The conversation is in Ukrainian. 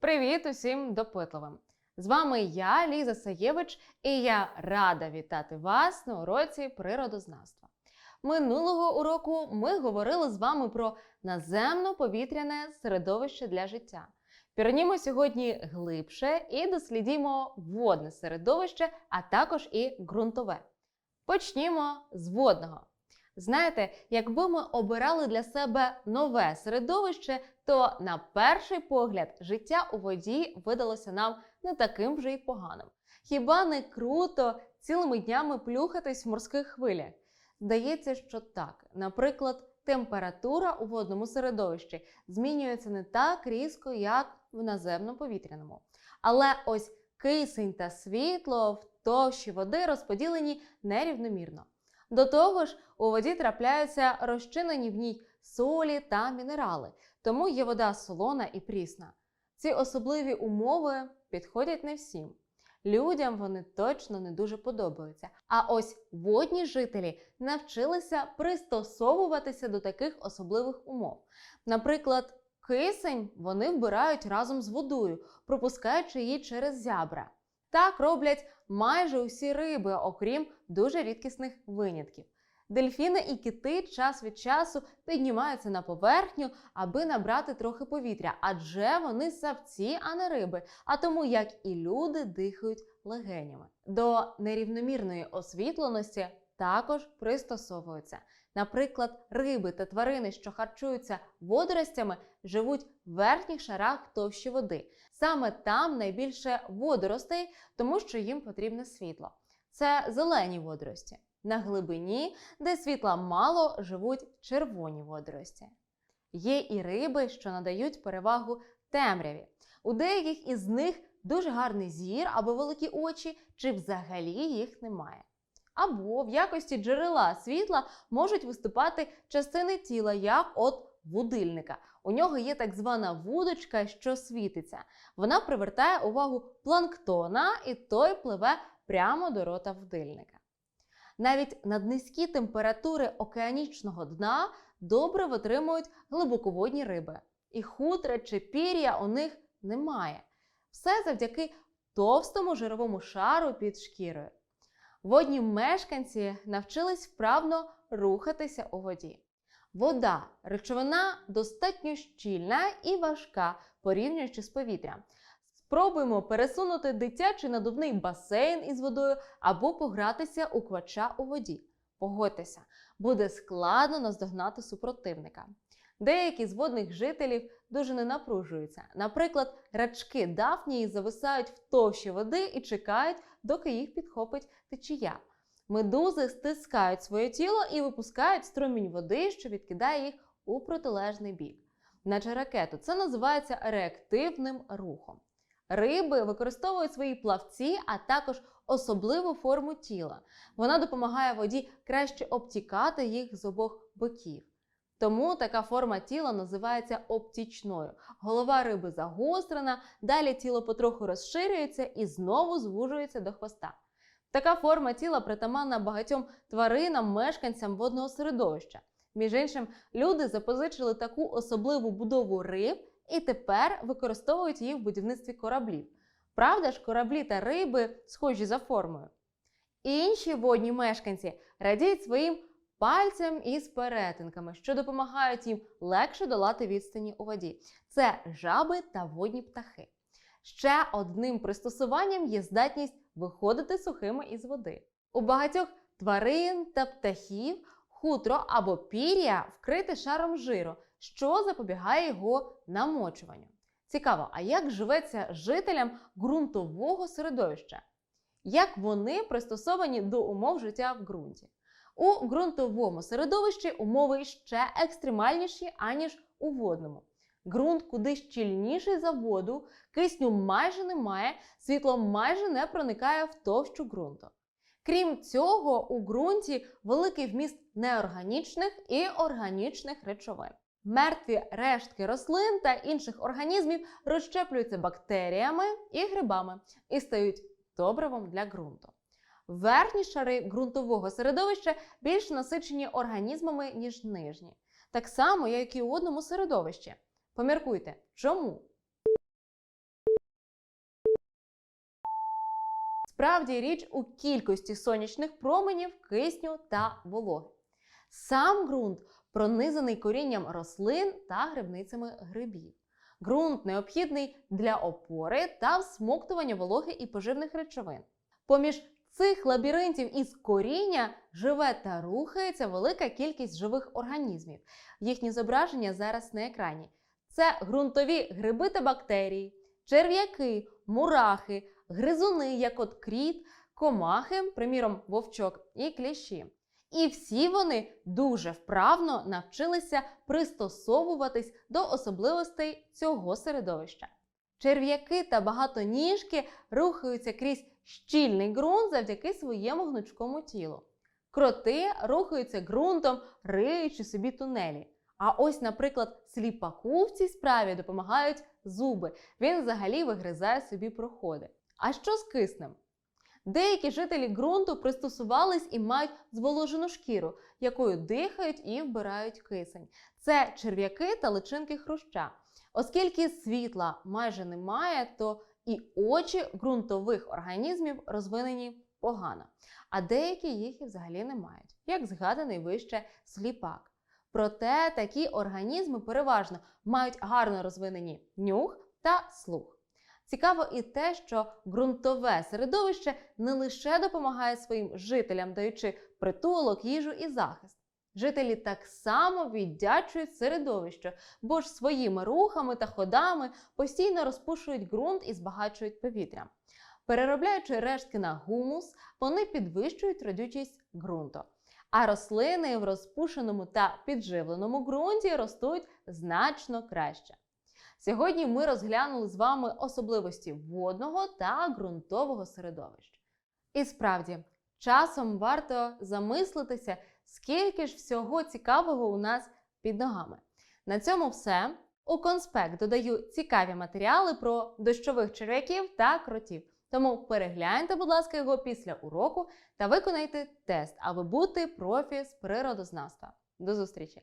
Привіт усім допитливим! З вами я, Ліза Саєвич, і я рада вітати вас на уроці природознавства. Минулого уроку ми говорили з вами про наземно-повітряне середовище для життя. Пірнімо сьогодні глибше і дослідімо водне середовище, а також і ґрунтове. Почнімо з водного. Знаєте, якби ми обирали для себе нове середовище, то на перший погляд життя у воді видалося нам не таким вже й поганим. Хіба не круто цілими днями плюхатись в морських хвилях? Здається, що так. Наприклад, температура у водному середовищі змінюється не так різко, як в наземно-повітряному. Але ось кисень та світло в товщі води розподілені нерівномірно. До того ж, у воді трапляються розчинені в ній солі та мінерали, тому є вода солона і прісна. Ці особливі умови підходять не всім. Людям вони точно не дуже подобаються. А ось водні жителі навчилися пристосовуватися до таких особливих умов. Наприклад, кисень вони вбирають разом з водою, пропускаючи її через зябра. Так роблять майже усі риби, окрім дуже рідкісних винятків. Дельфіни і кити час від часу піднімаються на поверхню, аби набрати трохи повітря, адже вони савці, а не риби, а тому, як і люди, дихають легенями. До нерівномірної освітленості також пристосовуються. Наприклад, риби та тварини, що харчуються водоростями, живуть в верхніх шарах товщі води. Саме там найбільше водоростей, тому що їм потрібне світло. Це зелені водорості. На глибині, де світла мало, живуть червоні водорості. Є і риби, що надають перевагу темряві. У деяких із них дуже гарний зір або великі очі, чи взагалі їх немає. Або в якості джерела світла можуть виступати частини тіла, як от вудильника. У нього є так звана вудочка, що світиться. Вона привертає увагу планктона, і той пливе прямо до рота вудильника. Навіть наднизькі температури океанічного дна добре витримують глибоководні риби, і хутра чи пір'я у них немає. Все завдяки товстому жировому шару під шкірою. Водні мешканці навчились вправно рухатися у воді. Вода речовина достатньо щільна і важка, порівнюючи з повітрям. Спробуємо пересунути дитячий надувний басейн із водою або погратися у квача у воді. Погодьтеся, буде складно наздогнати супротивника. Деякі з водних жителів дуже не напружуються. Наприклад, рачки дафнії зависають в товщі води і чекають, доки їх підхопить течія. Медузи стискають своє тіло і випускають струмінь води, що відкидає їх у протилежний бік. Наче ракету, це називається реактивним рухом. Риби використовують свої плавці, а також особливу форму тіла. Вона допомагає воді краще обтікати їх з обох боків. Тому така форма тіла називається оптічною. Голова риби загострена, далі тіло потроху розширюється і знову звужується до хвоста. Така форма тіла притаманна багатьом тваринам, мешканцям водного середовища. Між іншим, люди запозичили таку особливу будову риб і тепер використовують її в будівництві кораблів. Правда ж, кораблі та риби схожі за формою. Інші водні мешканці радіють своїм пальцям із перетинками, що допомагають їм легше долати відстані у воді. Це жаби та водні птахи. Ще одним пристосуванням є здатність виходити сухими із води. У багатьох тварин та птахів хутро або пір'я вкрите шаром жиру, що запобігає його намочуванню. Цікаво, а як живеться жителям ґрунтового середовища? Як вони пристосовані до умов життя в ґрунті? У ґрунтовому середовищі умови ще екстремальніші, аніж у водному. Ґрунт куди щільніший за воду, кисню майже немає, світло майже не проникає в товщу ґрунту. Крім цього, у ґрунті великий вміст неорганічних і органічних речовин. Мертві рештки рослин та інших організмів розщеплюються бактеріями і грибами і стають добривом для ґрунту. Верхні шари ґрунтового середовища більш насичені організмами, ніж нижні. Так само, як і у водному середовищі. Поміркуйте, чому? Справді річ у кількості сонячних променів, кисню та вологи. Сам ґрунт пронизаний корінням рослин та грибницями грибів. Ґрунт необхідний для опори та всмоктування вологи і поживних речовин. Поміж цих лабіринтів із коріння живе та рухається велика кількість живих організмів. Їхні зображення зараз на екрані. Це ґрунтові гриби та бактерії, черв'яки, мурахи, гризуни, як от кріт, комахи, приміром вовчок і кліщі. І всі вони дуже вправно навчилися пристосовуватись до особливостей цього середовища. Черв'яки та багатоніжки рухаються крізь щільний ґрунт завдяки своєму гнучкому тілу. Кроти рухаються ґрунтом, риючи собі тунелі. А ось, наприклад, сліпаку в цій справі допомагають зуби. Він взагалі вигризає собі проходи. А що з киснем? Деякі жителі ґрунту пристосувались і мають зволожену шкіру, якою дихають і вбирають кисень. Це черв'яки та личинки хруща. Оскільки світла майже немає, то і очі ґрунтових організмів розвинені погано, а деякі їх і взагалі не мають, як згаданий вище сліпак. Проте такі організми переважно мають гарно розвинені нюх та слух. Цікаво і те, що ґрунтове середовище не лише допомагає своїм жителям, даючи притулок, їжу і захист. Жителі так само віддячують середовищу, бо ж своїми рухами та ходами постійно розпушують ґрунт і збагачують повітря. Переробляючи рештки на гумус, вони підвищують родючість ґрунту. А рослини в розпушеному та підживленому ґрунті ростуть значно краще. Сьогодні ми розглянули з вами особливості водного та ґрунтового середовища. І справді, часом варто замислитися, скільки ж всього цікавого у нас під ногами. На цьому все. У конспект додаю цікаві матеріали про дощових черв'яків та кротів. Тому перегляньте, будь ласка, його після уроку та виконайте тест, аби бути профі з природознавства. До зустрічі!